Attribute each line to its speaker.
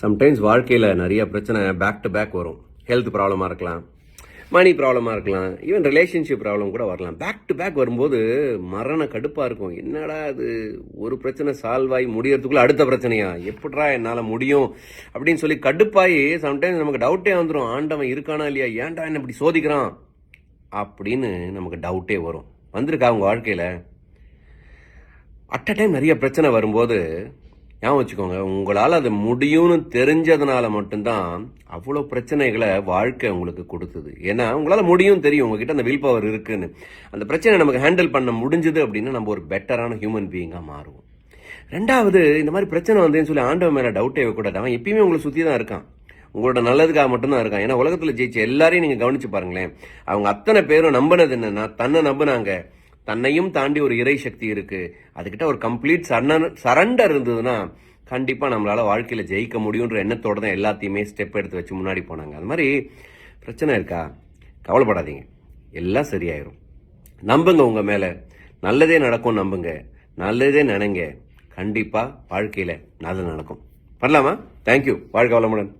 Speaker 1: Sometimes வாழ்க்கையில் நிறைய பிரச்சனை பேக் டு பேக் வரும். ஹெல்த் ப்ராப்ளமாக இருக்கலாம் மணி ப்ராப்ளமாக இருக்கலாம் ஈவன் ரிலேஷன்ஷிப் ப்ராப்ளம் கூட வரலாம். பேக் டு பேக் வரும்போது மரண கடுப்பாக இருக்கும். என்னடா இது? ஒரு பிரச்சனை சால்வ் ஆகி முடியறதுக்குள்ளே அடுத்த பிரச்சனையா? எப்படா என்னால் முடியும்? அப்படின்னு சொல்லி கடுப்பாகி சம்டைம்ஸ் நமக்கு டவுட்டே வந்துடும் ஆண்டவன் இருக்கானா இல்லையா? ஏன்டா என்ன இப்படி சோதிக்கிறான்? அப்படின்னு நமக்கு டவுட்டே வரும். வந்திருக்கா உங்கள் வாழ்க்கையில்? அட் அ டைம் நிறைய பிரச்சனை வரும்போது ஞாபகம் வச்சுக்கோங்க உங்களால் அது முடியும்னு தெரிஞ்சதுனால மட்டும்தான் அவ்வளோ பிரச்சனைகளை வாழ்க்கை உங்களுக்கு கொடுத்தது. ஏன்னா உங்களால் முடியும் தெரியும் உங்ககிட்ட அந்த வில் பவர் இருக்குன்னு. அந்த பிரச்சனை நமக்கு ஹேண்டில் பண்ண முடிஞ்சது அப்படின்னா நம்ம ஒரு பெட்டரான ஹியூமன் பீயிங்காக மாறுவோம். ரெண்டாவது இந்த மாதிரி பிரச்சனை வந்தேன்னு சொல்லி ஆண்டவன் மேலே டவுட்டே வைக்கூடாது அவன் எப்பயுமே உங்களை சுற்றி தான் இருக்கான். உங்களோட நல்லதுக்காக மட்டும்தான் இருக்கான். ஏன்னா உலகத்தில் ஜெயிச்ச எல்லாரையும் நீங்கள் கவனிச்சு பாருங்களேன். அவங்க அத்தனை பேரும் நம்பினது என்னன்னா தன்னை நம்பினாங்க. தன்னையும் தாண்டி ஒரு இறை சக்தி இருக்கு. அதுக்கிட்ட ஒரு கம்ப்ளீட் சரண்டர் இருந்ததுன்னா கண்டிப்பா நம்மளால வாழ்க்கையில ஜெயிக்க முடியுன்ற எண்ணத்தோட தான் எல்லாத்தையுமே ஸ்டெப் எடுத்து வச்சு முன்னாடி போனாங்க. அது மாதிரி பிரச்சனை இருக்கா? கவலைப்படாதீங்க. எல்லாம் சரியாயிரும். நம்புங்க உங்க மேல. நல்லதே நடக்கும் நம்புங்க. நல்லதே நினைங்க. கண்டிப்பா வாழ்க்கையில நல்லது நடக்கும். பண்ணலாமா தேங்க்யூ வாழ்க வளமுடன்.